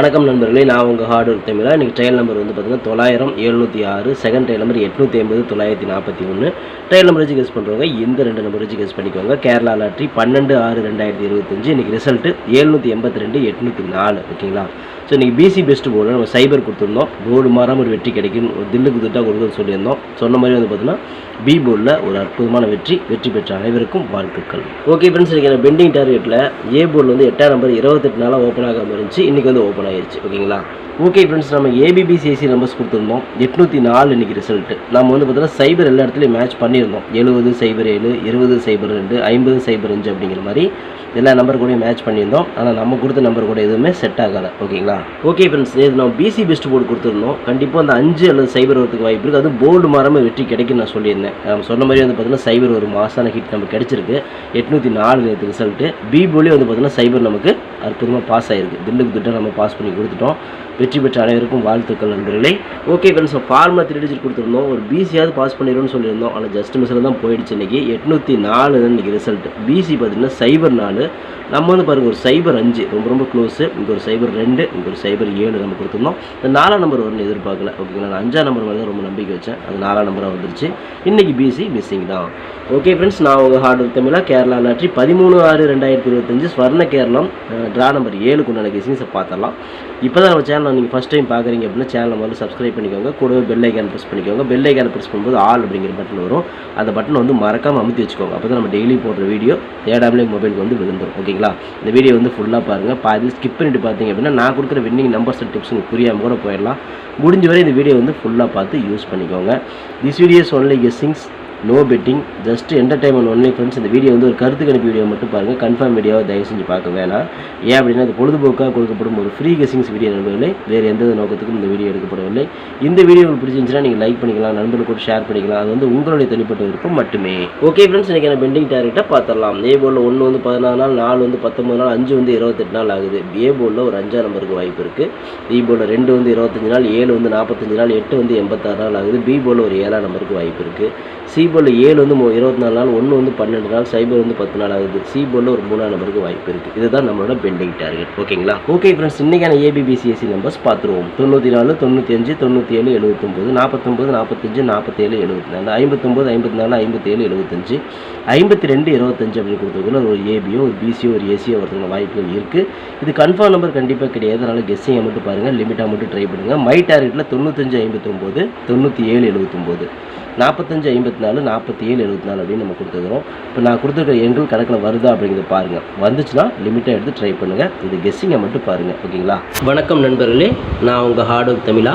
வணக்கம் நண்பர்களே நான் உங்கள் ஹார்ட் ஒர்க் தமிழா இன்றைக்கி ட்ரையல் நம்பர் வந்து பார்த்தீங்கன்னா தொள்ளாயிரம் எழுநூற்றி ஆறு செகண்ட் ட்ரையல் நம்பர் எட்நூற்றி ஐம்பது தொள்ளாயிரத்தி நாற்பத்தி ஒன்று ட்ரையல் நம்பர் வச்சு கெஸ் பண்ணுறவங்க இந்த ரெண்டு நம்பர் வச்சு கெஸ் பண்ணிக்கோங்க. கேரளா லாட்ரி பன்னெண்டு ஆறு ரெண்டாயிரத்தி இருபத்தஞ்சு. இன்றைக்கி ரிசல்ட்டு எழுநூற்றி எண்பத்தி ரெண்டு எட்நூற்றி நாலு. ஓகேங்களா? ஸோ இன்றைக்கி பிசி பெஸ்ட்டு போர்டில் நம்ம சைபர் கொடுத்துருந்தோம். போர்டு மாறாமல் ஒரு வெற்றி கிடைக்கும். ஒரு தில்லுக்கு திட்டாக கொடுக்குறது சொல்லியிருந்தோம். சொன்ன மாதிரி வந்து பார்த்தீங்கன்னா பி போர்டில் ஒரு அற்புதமான வெற்றி வெற்றி பெற்ற அனைவருக்கும் வாழ்த்துக்கள். ஓகே ஃப்ரெண்ட்ஸ் இன்றைக்கி பெண்டிங் டார்கெட்டில் ஏ போர்டில் வந்து எட்டாம் நம்பர் இருபத்தெட்டு நாளாக ஓப்பன் ஆகாமல் இருந்துச்சு. இன்றைக்கி வந்து ஓப்பன் ஆகிடுச்சு ஓகேங்களா ஓகே ஃப்ரெண்ட்ஸ் நம்ம ஏபிபிசிஎஸ்சி நம்பர்ஸ் கொடுத்துருந்தோம். எட்நூற்றி நாலு இன்றைக்கி ரிசல்ட்டு நம்ம வந்து பார்த்தீங்கன்னா சைபர் எல்லா இடத்துலையும் மேட்ச் பண்ணியிருந்தோம். எழுபது சைபர் ஏழு இருபது சைபர் ரெண்டு ஐம்பது சைபர் அஞ்சு அப்படிங்கிற மாதிரி எல்லா நம்பர் கூடயும் மேட்ச் பண்ணியிருந்தோம். ஆனால் நம்ம கொடுத்த நம்பர் கூட எதுவுமே செட் ஆகலை. ஓகேங்களா ஓகே ஃப்ரெண்ட்ஸ் நேற்று நம்ம பிசி பெஸ்ட் போர்டு கொடுத்துருந்தோம். கண்டிப்பாக அந்த அஞ்சு அல்லது சைபர் வரதுக்கு வாய்ப்பு இருக்குது அது போர்டு மாறாமல் வெற்றி கிடைக்குன்னு நான் சொல்லியிருந்தேன். நம்ம சொன்ன மாதிரி வந்து பார்த்தீங்கன்னா சைபர் ஒரு மாசான ஹிட் நமக்கு கிடச்சிருக்கு. எட்நூற்றி நாலு நேற்று ரிசல்ட்டு பி போலி வந்து பார்த்தீங்கன்னா சைபர் நமக்கு அற்புதமாக பாஸ் ஆகிருக்கு தில்லுக்கு திட்டம் நம்ம பாஸ் பண்ணி கொடுத்துட்டோம். வெற்றி பெற்ற அனைவருக்கும் வாழ்த்துக்கள் நண்பர்களே. Okay friends formula three digit கொடுத்துருந்தோம். ஒரு பிசியாவது பாஸ் பண்ணிடும்னு சொல்லியிருந்தோம். ஆனால் ஜஸ்ட் மிஸ்ஸில் தான் போயிடுச்சு இன்றைக்கி எட்நூற்றி நாலு இன்றைக்கி ரிசல்ட் பிசி பார்த்தீங்கன்னா சைபர் நாலு. நம்ம வந்து பாருங்கள் ஒரு சைபர் அஞ்சு. ரொம்ப ரொம்ப க்ளோஸு இங்கே ஒரு சைபர் ரெண்டு இங்கே ஒரு சைபர் ஏழு நம்ம கொடுத்துருந்தோம். இந்த நாலாம் நம்பர் வரும்னு எதிர்பார்க்கல. ஓகேங்களா நான் அஞ்சாம் நம்பர் மேலே தான் ரொம்ப நம்பிக்கை வச்சேன். அது நாலாம் நம்பராக வந்துருச்சு. இன்றைக்கி பிசி மிஸ்ஸிங் தான். ஓகே ஃப்ரெண்ட்ஸ் நான் உங்கள் ஹார்ட் ஒர்க் தமிழாக கேரளா லாட்ரி பதிமூணு ஆறு ரெண்டாயிரத்தி இருபத்தஞ்சு ஸ்வர்ண கேரளம் ட்ரா நம்பர் ஏழுக்கு உண்டான கெஸிங்ஸை பார்த்துடலாம். இப்போ தான் நம்ம சேனலை நீங்கள் ஃபஸ்ட் டைம் பார்க்குறீங்க அப்படின்னா சேனலை முதல்ல சப்ஸ்கிரைப் பண்ணிக்கோங்க. கூடவே பெல் ஐக்கான் ப்ரெஸ் பண்ணிக்கோங்க. பெல் ஐக்கான் ப்ரெஸ் பண்ணும்போது ஆல் அப்படிங்கிற பட்டன் வரும். அந்த பட்டனை வந்து மறக்காமல் அமுத்தி வச்சுக்கோங்க. அப்போ தான் நம்ம டெய்லி போடுற வீடியோ ஏடாமலே மொபைலுக்கு வந்து விழுந்துடும் ஓகேங்களா? இந்த வீடியோ வந்து ஃபுல்லாக பாருங்கள் பாதி ஸ்கிப் பண்ணிட்டு பார்த்தீங்க அப்படின்னா நான் கொடுக்குற வின்னிங் நம்பர்ஸ் அண்ட் டிப்ஸ் உங்களுக்கு புரியாமல் கூட போயிடலாம். முடிஞ்ச வரை இந்த வீடியோ வந்து ஃபுல்லாக பார்த்து யூஸ் பண்ணிக்கோங்க. This videos only guessings no betting just entertainment only friends இந்த வீடியோ வந்து ஒரு கருத்து கணிப்பு வீடியோ மட்டும் பாருங்கள் கன்ஃபார்ம் வீடியோவை தயவு செஞ்சு பார்க்க வேணாம். ஏன் அப்படின்னா அது பொழுதுபோக்காக கொடுக்கப்படும் ஒரு ஃப்ரீ கெஸிங்ஸ் வீடியோ நண்பர்களே வேறு எந்த நோக்கத்துக்கும் இந்த வீடியோ எடுக்கப்படவில்லை. இந்த வீடியோ உங்களுக்கு பிடிச்சிருந்துச்சுன்னா நீங்கள் லைக் பண்ணிக்கலாம் நண்பர்களுக்கு கூட ஷேர் பண்ணிக்கலாம். அது வந்து உங்களுடைய தனிப்பட்ட விருப்பம் மட்டுமே. ஓகே ஃப்ரெண்ட்ஸ் எனக்கு நான் பெண்டிங் டேரக்டாக பார்த்துடலாம். ஏ போலில் ஒன்று வந்து பதினாறு நாள் நாலு வந்து பத்தொம்பது நாள் அஞ்சு வந்து இருபத்தெட்டு நாள் ஆகுது. ஏ போர்டில் ஒரு அஞ்சாம் நம்பருக்கு வாய்ப்பு இருக்குது பி போலில் ரெண்டு வந்து இருபத்தஞ்சு நாள் ஏழு வந்து நாற்பத்தஞ்சு நாள் எட்டு வந்து எண்பத்தாறு நாள் ஆகுது. பி போலில் ஒரு ஏழாம் நம்பருக்கு வாய்ப்பு இருக்குது சி போர்டில் ஏழு வந்து இருபத்தி நாலு நாள் ஒன்று வந்து பன்னெண்டு நாள் சைபர் வந்து பத்து நாள் ஆகுது. சி போர்டில் ஒரு மூணாம் நம்பருக்கு வாய்ப்பு இருக்குது இதுதான் நம்மளோட பெண்டிங் டார்கெட் ஓகேங்களா? ஓகே ஃப்ரெண்ட்ஸ் இன்றைக்கான ஏபிபிசிஎஸ்சி நம்பர்ஸ் பார்த்துருவோம் தொண்ணூற்றி நாலு தொண்ணூற்றி அஞ்சு தொண்ணூற்றி ஏழு எழுபத்தொம்போது நாற்பத்தொம்போது நாற்பத்தஞ்சு நாற்பத்தேழு எழுபத்தி நாலு ஐம்பத்தொம்போது ஐம்பத்தி நாலு ஐம்பத்தேழு எழுபத்தஞ்சு ஐம்பத்தி ரெண்டு இருபத்தஞ்சு அப்படின்னு கொடுத்ததுக்குள்ள ஒரு ஏபியோ ஒரு பிசியோ ஒரு ஏசியோ ஒருத்தவங்க வாய்ப்புகள் இருக்குது இது கன்ஃபார்ம் நம்பர் கண்டிப்பாக கிடையாது. அதனால் கெஸ்ஸிங்கை மட்டும் பாருங்கள் லிமிட்டாக மட்டும் ட்ரை பண்ணுங்கள் மை டார்கெட்டில் தொண்ணூத்தஞ்சு ஐம்பத்தொம்போது தொண்ணூற்றி ஏழு எழுபத்தொம்போது நாற்பத்தஞ்சு ஐம்பத்தி நாலு நாற்பத்தி ஏழு எழுபத்தி நாலு அப்படின்னு நம்ம கொடுத்துருக்குறோம். இப்போ நான் கொடுத்துருக்க எண்கள் கணக்கில் வருதா அப்படிங்கிறத பாருங்கள் வந்துச்சுன்னா லிமிட்டாக எடுத்து ட்ரை பண்ணுங்கள் இது கெஸ்ஸிங்கை மட்டும் பாருங்கள் ஓகேங்களா? வணக்கம் நண்பர்களே. நான் உங்கள் ஹார்ட் ஒர்க் தமிழா.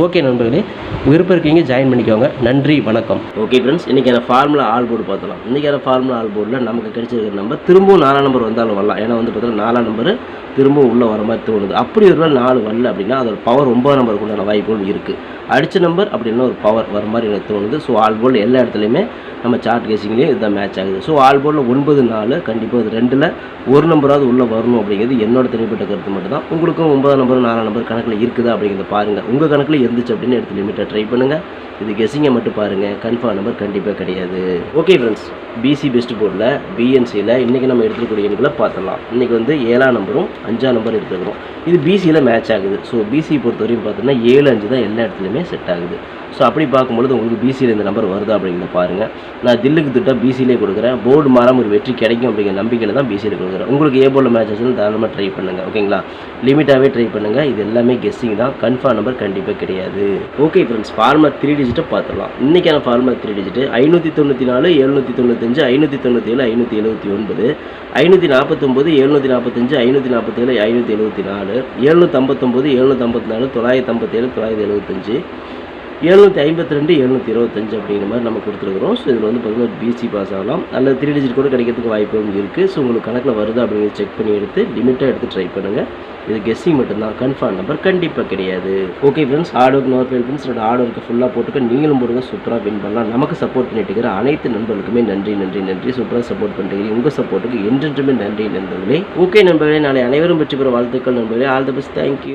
ஓகே நண்பர்களே விருப்பம் இருக்கீங்க ஜாயின் பண்ணிக்கோங்க. நன்றி வணக்கம். ஓகே ஃப்ரெண்ட்ஸ் இன்றைக்கான ஃபார்முலா ஆல் போர்டு பார்த்தலாம் இன்றைக்கான ஃபார்முலா ஆல் போர்டில் நமக்கு கிடைச்சிருக்கிற நம்பர் திரும்பவும் நாலாம் நம்பர் வந்தாலும் வரலாம். ஏன்னா வந்து பார்த்தீங்கன்னா நாலாம் நம்பர் திரும்பவும் உள்ளே வர மாதிரி தோணுது. அப்படி ஒரு நாலு வரல அப்படின்னா அதோட பவர் ஒன்பது நம்பருக்கு உண்டான வாய்ப்புகள் இருக்குது அடித்த நம்பர் அப்படின்னா ஒரு பவர் வர மாதிரி எனக்கு தோணுது. ஸோ ஆல் போர்டில் எல்லா இடத்துலையுமே நம்ம சார்ட் கேசிங்லேயும் இதுதான் மேட்ச் ஆகுது. ஸோ ஆல் போர்டில் ஒன்பது நாலு கண்டிப்பாக இது ரெண்டில் ஒரு நம்பராவது உள்ளே வரணும் அப்படிங்கிறது என்னோட தனிப்பட்ட கருத்து மட்டும் தான் உங்களுக்கும் ஒன்பதாம் நம்பர் நாலாம் நம்பர் கணக்கில் இருக்குதா அப்படிங்கிறத பாருங்கள் உங்கள் கணக்கில் இருந்துச்சு அப்படின்னு எடுத்து லிமிட்டாக ட்ரை பண்ணுங்கள் இது கெஸிங்கை மட்டும் பாருங்கள் கன்ஃபார்ம் நம்பர் கண்டிப்பாக கிடையாது. ஓகே ஃப்ரெண்ட்ஸ் பிசி பெஸ்ட் போர்டில் பிஎன்சியில் இன்றைக்கி நம்ம எடுத்துக்கூடிய எண்களை பார்த்துடலாம். இன்றைக்கி வந்து ஏழாம் நம்பரும் அஞ்சாம் நம்பர் எடுத்துக்கிறோம் இது பிசியில் மேட்ச் ஆகுது. ஸோ பிசி பொறுத்தவரையும் பார்த்தோன்னா ஏழு அஞ்சு தான் எல்லா இடத்துலையுமே செட் ஆகுது. ஸோ அப்படி பார்க்கும்பொழுது உங்களுக்கு பிசியில் இந்த நம்பர் வருதா அப்படிங்கிறத பாருங்கள் நான் தில்லுக்கு திட்டம் பிசியிலே கொடுக்குறேன். போர்டு மாறாம ஒரு வெற்றி கிடைக்கும் அப்படிங்கிற நம்பிக்கையில் தான் பிசியில் கொடுக்குறேன். உங்களுக்கு ஏ போர்டில் மேட்ச் ஆச்சுன்னு தாராளமாக ட்ரை பண்ணுங்கள் ஓகேங்களா லிமிட்டாகவே ட்ரை பண்ணுங்கள் இது எல்லாமே கெஸ்ஸிங் தான். கன்ஃபார்ம் நம்பர் கண்டிப்பாக கிடையாது. ஓகே ஃப்ரெண்ட்ஸ் ஃபார்மா த்ரீ டிஜிட்டை பார்த்துடலாம். இன்றைக்கான ஃபார்மர் த்ரீ டிஜிட்டு ஐநூற்றி தொண்ணூற்றி நாலு எழுநூற்றி தொண்ணூத்தஞ்சு ஐநூற்றி தொண்ணூற்றி ஏழு ஐநூற்றி எழுபத்தி ஒன்பது ஐநூற்றி நாற்பத்தொம்போது எழுநூற்றி நாற்பத்தஞ்சு ஐநூற்றி நாற்பத்தேழு ஐநூற்றி எழுபத்தி நாலு எழுநூற்றி எழுநூற்றம்பத்தி நாலு தொள்ளாயிரத்தி ஐம்பத்தேழு தொள்ளாயிரத்தி எழுபத்தஞ்சு எழுநூற்றி ஐம்பத்தி ரெண்டு எழுநூற்றி இருபத்தஞ்சு அப்படிங்கிற மாதிரி நம்ம கொடுத்துருக்குறோம். ஸோ இதில் வந்து பார்த்தீங்கன்னா பிசி பாஸ் ஆகலாம். அல்லது த்ரீ டிஜிட் கூட கிடைக்கிறதுக்கு வாய்ப்பும் இருக்குது ஸோ உங்களுக்கு கணக்கில் வருது அப்படிங்கிறத செக் பண்ணி எடுத்து லிமிட்டாக எடுத்து ட்ரை பண்ணுங்கள் இது கெஸ்ஸிங் மட்டும்தான். கன்ஃபார்ம் நம்பர் கண்டிப்பாக கிடையாது. Okay friends hard work nor fail friends ரெண்டு ஹார்ட் ஒர்க்கு ஃபுல்லாக போட்டுக்க நீங்களும் போடுங்க. சூப்பராக வின் பண்ணலாம். நமக்கு சப்போர்ட் பண்ணிட்டு இருக்கிற அனைத்து நண்பர்களுக்குமே நன்றி நன்றி நன்றி. சூப்பராக சப்போர்ட் பண்ணிட்டு உங்கள் சப்போர்ட்டுக்கு என்றென்றுமே நன்றி நண்பர்களே. ஓகே நண்பர்களே. நாளை அனைவரும் பெற்று பெற வாழ்த்துக்கள் நண்பர்களே. All the best thank you